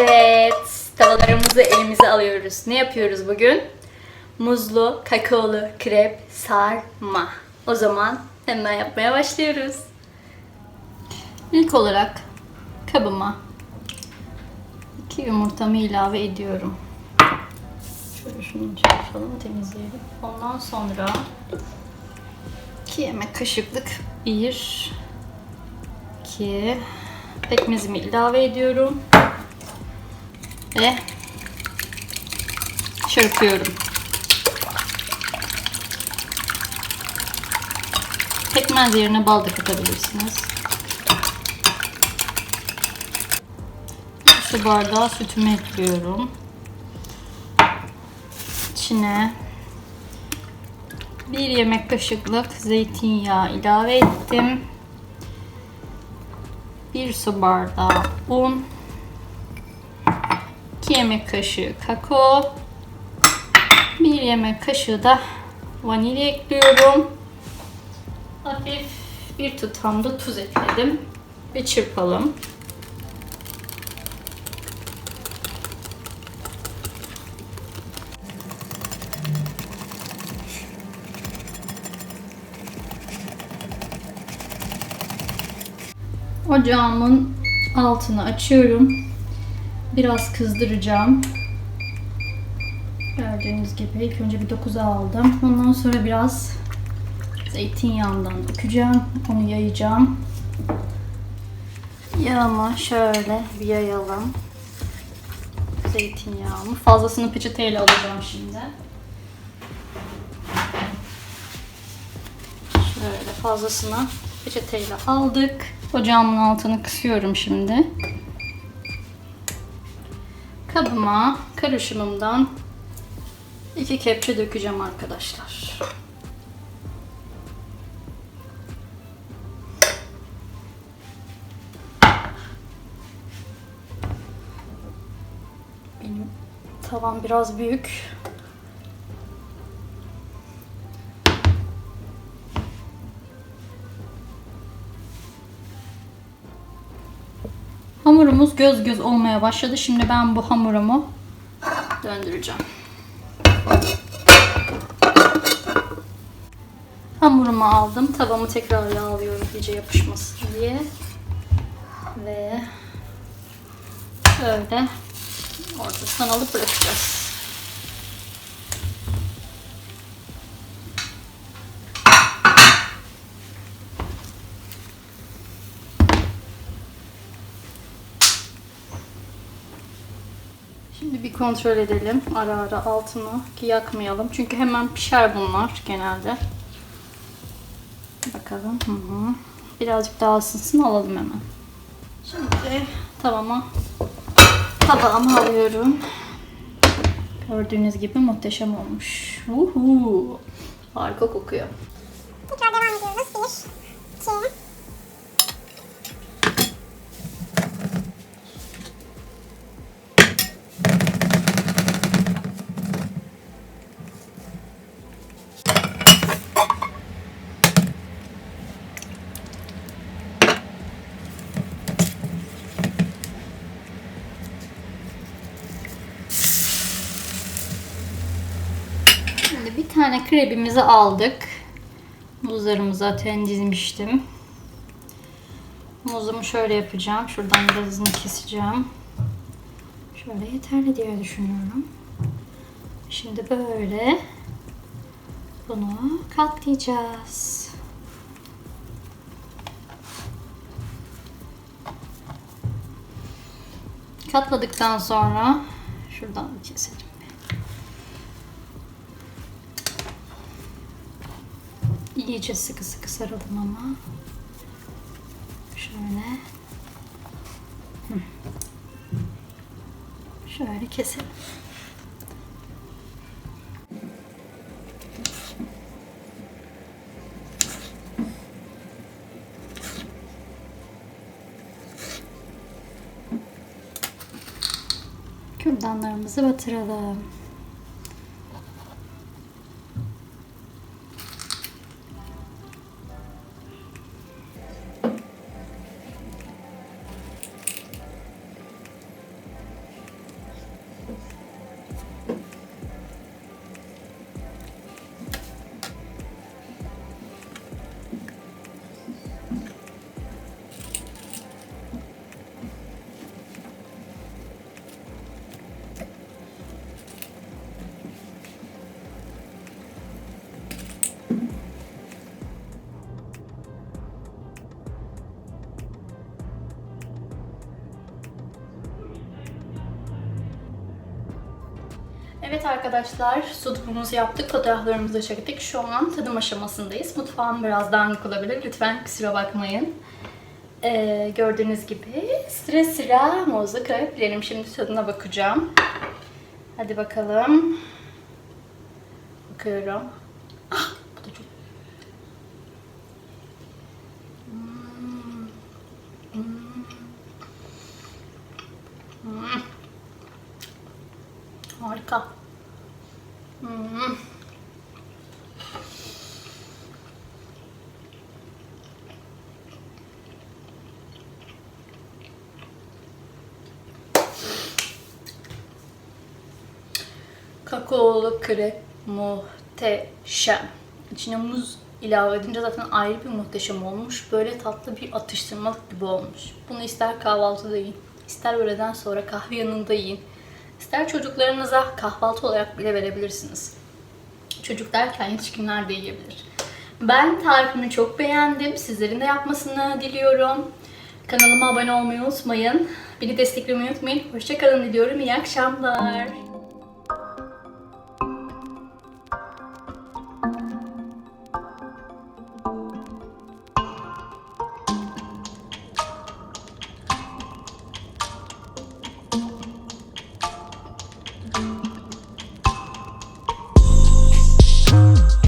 Evet, tavalarımızı elimize alıyoruz. Ne yapıyoruz bugün? Muzlu, kakaolu krep sarma. O zaman hemen yapmaya başlıyoruz. İlk olarak kabıma iki yumurtamı ilave ediyorum. Şöyle şunu çarpalım, temizleyelim. Ondan sonra 2 yemek kaşıklık bir, iki pekmezimi ilave ediyorum ve çırpıyorum. Pekmez yerine bal da katabilirsiniz. Su bardağı sütümü ekliyorum. İçine bir yemek kaşıklık zeytinyağı ilave ettim. Bir su bardağı un. 2 yemek kaşığı kakao. 1 yemek kaşığı da vanilya ekliyorum. Hafif bir tutam da tuz ekledim. Ve çırpalım. Ocağımın altını açıyorum. Biraz kızdıracağım. Gördüğünüz gibi ilk önce bir 9'a aldım. Ondan sonra biraz zeytinyağından dökeceğim. Onu yayacağım. Yağımı şöyle bir yayalım. Zeytinyağımı. Fazlasını peçeteyle alacağım şimdi. Şöyle fazlasını peçeteyle aldık. Ocağımın altını kısıyorum şimdi. Kabıma karışımımdan iki kepçe dökeceğim arkadaşlar. Benim tavam biraz büyük. Hamurumuz göz göz olmaya başladı. Şimdi ben bu hamurumu döndüreceğim. Hamurumu aldım. Tavamı tekrar yağlıyorum iyice yapışmasın diye. Ve böyle ortasından alıp bırakacağız. Şimdi bir kontrol edelim. Ara ara altını ki yakmayalım. Çünkü hemen pişer bunlar genelde. Bakalım. Hı hı. Birazcık daha ısınsın alalım hemen. Şimdi tavama tabağımı alıyorum. Gördüğünüz gibi muhteşem olmuş. Uhu. Harika kokuyor. Tekrar devam ediyoruz. Bir, iki, Şimdi bir tane krebimizi aldık. Muzlarımı zaten dizmiştim. Muzumu şöyle yapacağım. Şuradan birazını keseceğim. Şöyle yeterli diye düşünüyorum. Şimdi böyle bunu katlayacağız. Katladıktan sonra şuradan keselim. İyice sıkı sıkı saralım ama. Şöyle. Şöyle keselim. Kürdanlarımızı batıralım. Evet arkadaşlar, sunumumuzu yaptık, fotoğraflarımızı çektik. Şu an tadım aşamasındayız. Mutfağım biraz dağınık olabilir, lütfen kusura bakmayın. Ee, gördüğünüz gibi sıra sıra muzlu karabiberim. Şimdi tadına bakacağım. Hadi bakalım. Bakıyorum. Ah, bu da çok... Hmm. Hmm. Hmm. Harika. Hmm. Kakaolu krep muhteşem. İçine muz ilave edince zaten ayrı bir muhteşem olmuş. Böyle tatlı bir atıştırmalık gibi olmuş. Bunu ister kahvaltıda yiyin, ister öğleden sonra kahve yanında yiyin. İster çocuklarınıza kahvaltı olarak bile verebilirsiniz. Çocuk derken yetişkinler de yiyebilir. Ben tarifimi çok beğendim. Sizlerin de yapmasını diliyorum. Kanalıma abone olmayı unutmayın. Beni desteklemeyi unutmayın. Hoşçakalın diliyorum. İyi akşamlar.